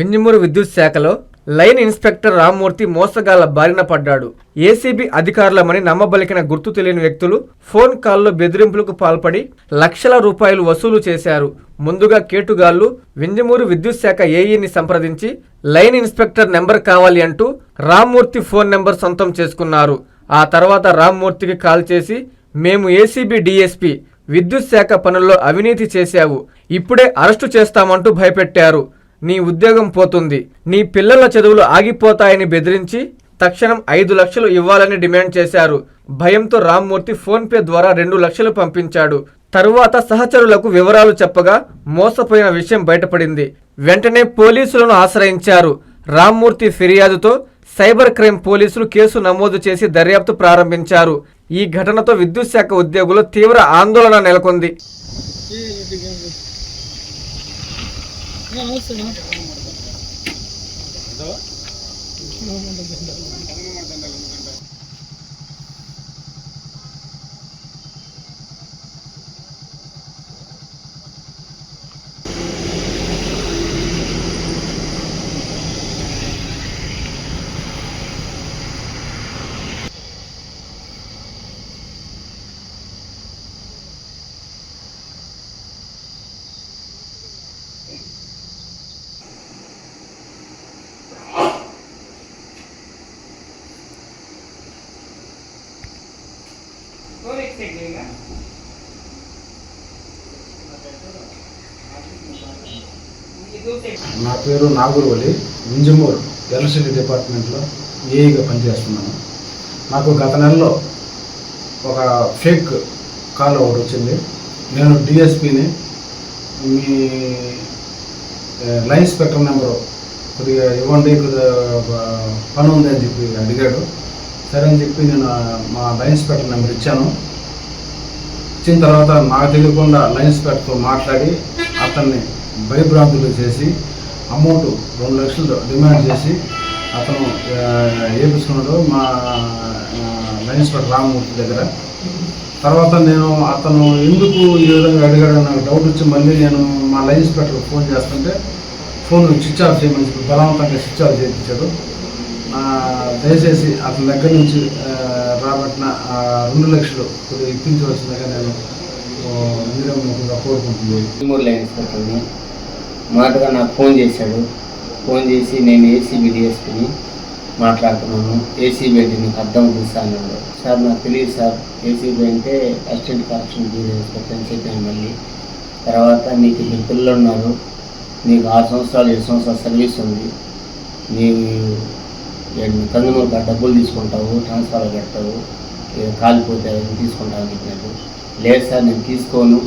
వింజమూరు విద్యుత్ శాఖలో line inspector Rammurthy మోసగాళ్ళ బారిన పడ్డాడు. ఏసీబీ అధికారులమని నమ్మబలికిన గుర్తు తెలియని వ్యక్తులు ఫోన్ కాల్లో బెదిరింపులకు పాల్పడి లక్షల రూపాయలు వసూలు చేశారు. ముందుగా కేటుగాళ్ళు వింజమూరు విద్యుత్ శాఖ ఏఈని సంప్రదించి లైన్ ఇన్స్పెక్టర్ నెంబర్ కావాలి అంటూ రామ్మూర్తి ఫోన్ నెంబర్ సొంతం చేసుకున్నారు. ఆ తర్వాత రామ్మూర్తికి కాల్ చేసి మేము ఏసీబీ డీఎస్పీ విద్యుత్ శాఖ పనుల్లో అవినీతి చేశావు. ఇప్పుడే అరెస్టు చేస్తామంటూ భయపెట్టారు. నీ ఉద్యోగం పోతుంది. నీ పిల్లల చదువులు ఆగిపోతాయని బెదిరించి తక్షణం ఐదు లక్షలు ఇవ్వాలని డిమాండ్ చేశారు. భయంతో రామ్మూర్తి ఫోన్పే ద్వారా రెండు లక్షలు పంపించాడు. తరువాత సహచరులకు వివరాలు చెప్పగా మోసపోయిన విషయం బయటపడింది. వెంటనే పోలీసులను ఆశ్రయించారు. రామ్మూర్తి ఫిర్యాదుతో సైబర్ క్రైమ్ పోలీసులు కేసు నమోదు చేసి దర్యాప్తు ప్రారంభించారు. ఈ ఘటనతో విద్యుత్ శాఖ ఉద్యోగులు తీవ్ర ఆందోళన నెలకొంది. あ、もし。నా పేరు నాగూరువలి ఇంజమూర్ ఎలక్ట్రిసిటీ డిపార్ట్మెంట్లో ఏఈగా పనిచేస్తున్నాను. నాకు గత నెలలో ఒక ఫేక్ కాల్ ఒకటి వచ్చింది. నేను డిఎస్పిని మీ లైన్ స్పెక్ట్రమ్ నెంబరు కొద్దిగా ఇవ్వండి కొద్దిగా పని ఉంది అని చెప్పి అడిగాడు. సరే అని చెప్పి నేను మా లైన్ స్పెక్టర్ నెంబర్ ఇచ్చాను. ఇచ్చిన తర్వాత నాకు తెలియకుండా లైన్ స్పెక్టర్తో మాట్లాడి అతన్ని భయభ్రాంతులు చేసి అమౌంట్ రెండు లక్షలు డిమాండ్ చేసి అతను వేపించుకున్నాడు మా లైన్స్ లైన్ రామమూర్తి దగ్గర. తర్వాత నేను అతను ఎందుకు ఈ విధంగా అడిగాడు నాకు డౌట్ వచ్చి మళ్ళీ నేను మా లైన్ పెట్టకు ఫోన్ చేస్తుంటే ఫోన్ స్విచ్ ఆఫ్ చేయమని చెప్పి బలవంతంగా స్విచ్ ఆఫ్ చేయించాడు. దయచేసి అతని దగ్గర నుంచి రాబట్టిన ఆ రెండు లక్షలు కొద్దిగా ఇప్పించవలసిందిగా నేను ఆ, మీరే కోరుకుంటున్నాను. లైన్ నాకు ఫోన్ చేశాడు. ఫోన్ చేసి నేను ఏసీబీ డిఎస్పీని మాట్లాడుతున్నాను. ఏసీబీ అంటే నీకు అర్థం తెలుసా అన్నాడు. సార్ నాకు తెలియదు సార్. ఏసీబీ అంటే అసిస్టెంట్ కరప్షన్ బ్యూరో ఇన్స్పెక్టర్ అని చెప్పాను మళ్ళీ. తర్వాత నీకు ఇద్దరు పిల్లలు ఉన్నారు. నీకు ఆరు సంవత్సరాలు ఏడు సంవత్సరాల సర్వీస్ ఉంది. నీవు కందుమూరుగా డబ్బులు తీసుకుంటావు ట్రాన్స్ఫర్ పెడతావు కాలిపోతే అవన్నీ తీసుకుంటావు అని చెప్పినట్టు లేదు సార్ నేను తీసుకోను.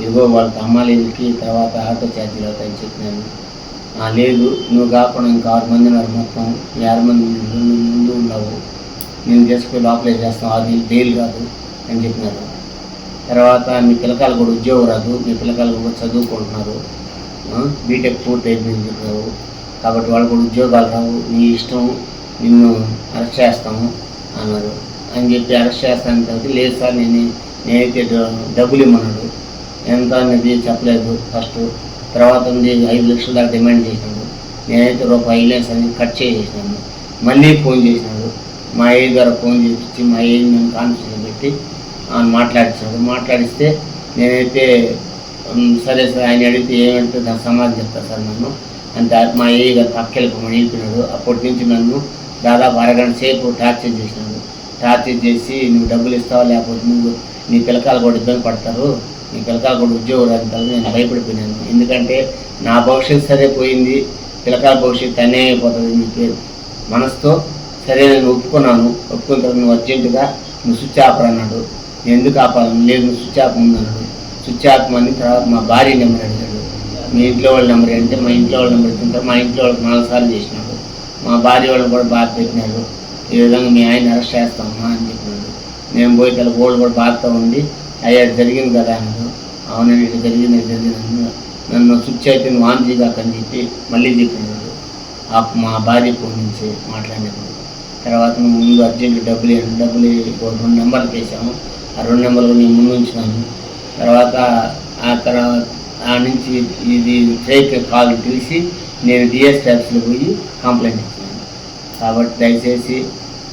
ఇదిగో వాళ్ళకి అమ్మాయిలకి తర్వాత ఆటో ఛార్జీలు అవుతాయని చెప్పినాను "ఆ, లేదు నువ్వు కాకుండా ఇంకా ఆరు మంది ఉన్నారు మొత్తం. ఈ ఆరు మంది ముందు ముందు ఉన్నావు నేను చేసుకుని లోపలే చేస్తాం. అది బెయిల్ కాదు అని చెప్పినారు తర్వాత మీ పిల్లకాయలు కూడా ఉద్యోగం రాదు. మీ పిల్లకాయలు కూడా చదువుకుంటున్నారు. బీటెక్ పూర్తి అయిపోయింది చెప్పినారు కాబట్టి వాళ్ళు కూడా ఉద్యోగాలు రావు. నీ ఇష్టం నిన్ను అరెస్ట్ చేస్తాము అన్నారు. అని చెప్పి అరెస్ట్ చేస్తాను తర్వాత లేదు సార్ నేను నేనైతే డబ్బులు ఇమ్మన్నాడు. ఎంత అనేది చెప్పలేదు ఫస్ట్. తర్వాత ఉంది ఐదు లక్షల దాకా డిమాండ్ చేసినాడు. నేనైతే రూపాయి ఐలేన్స్ అని కట్ చేసేసినాను. మళ్ళీ ఫోన్ చేసినాడు. మా అయ్య గారు ఫోన్ చేపించి మా అయ్య నేను కాన్ఫరెన్స్ పెట్టి ఆయన మాట్లాడించాడు మాట్లాడిస్తే నేనైతే సరే సార్ ఆయన అడిగితే ఏమంటే దాని సమాధానం చెప్తా సార్ నన్ను. అంటే మా అయ్య గారు పక్కెళ్ళిపోమని వెళ్ళిపోయినాడు అప్పటి నుంచి నన్ను దాదాపు అరగంట సేపు టార్చర్ చేసినాడు. టార్చర్ చేసి నువ్వు డబ్బులు ఇస్తావా? లేకపోతే నువ్వు నీ పిల్లకాయలు కూడా ఇబ్బంది పడతారు. నీ పిల్లకాయలు కూడా ఉద్యోగం రాదు నేను భయపడిపోయినాను. ఎందుకంటే నా భవిష్యత్తు సరే పోయింది. పిల్లకాయల భవిష్యత్తు అన్యాయం అయిపోతుంది నీ పేరు. మనసుతో సరే నేను ఒప్పుకున్నాను. ఒప్పుకున్న తర్వాత నువ్వు అర్జెంటుగా నువ్వు స్విచ్ ఆపర్ అన్నాడు. నేను ఎందుకు ఆపాలి? లేదు నువ్వు స్విచ్ ఆఫ్ అన్నాడు. స్విచ్ ఆపమని తర్వాత మా భార్య నెంబర్ అడిగాడు. మీ ఇంట్లో వాళ్ళ నెంబర్ అంటే మా ఇంట్లో వాళ్ళ నెంబర్ ఇచ్చిన మా ఇంట్లో వాళ్ళకి నాలుగు సార్లు చేసినాడు మా భార్య వాళ్ళు కూడా బాధ పెట్టినారు. ఈ విధంగా మీ ఆయన అరెస్ట్ చేస్తామా అని చెప్పినాడు నేను పోయి తల గోల్డ్ కూడా బాధతో ఉండి అయ్యా జరిగింది కదా అన్నాడు అవునండి ఇది జరిగింది జరిగింది నన్ను స్విచ్ అయితే వాంతి కాకని చెప్పి మళ్ళీ చెప్పినాడు ఆ మా భార్య ఫోన్ నుంచి మాట్లాడినప్పుడు. తర్వాత నువ్వు ముందు అర్జెంట్ డబ్బులు డబ్బులు రెండు నెంబర్లు వేసాము. ఆ రెండు నెంబర్లు నేను ముందు ఉంచినాను తర్వాత ఆ తర్వాత ఆ నుంచి ఇది ఫేక్ కాల్ తెలిసి నేను డిఎస్ ట్యాక్స్లో పోయి కంప్లైంట్ ఇచ్చాను. కాబట్టి దయచేసి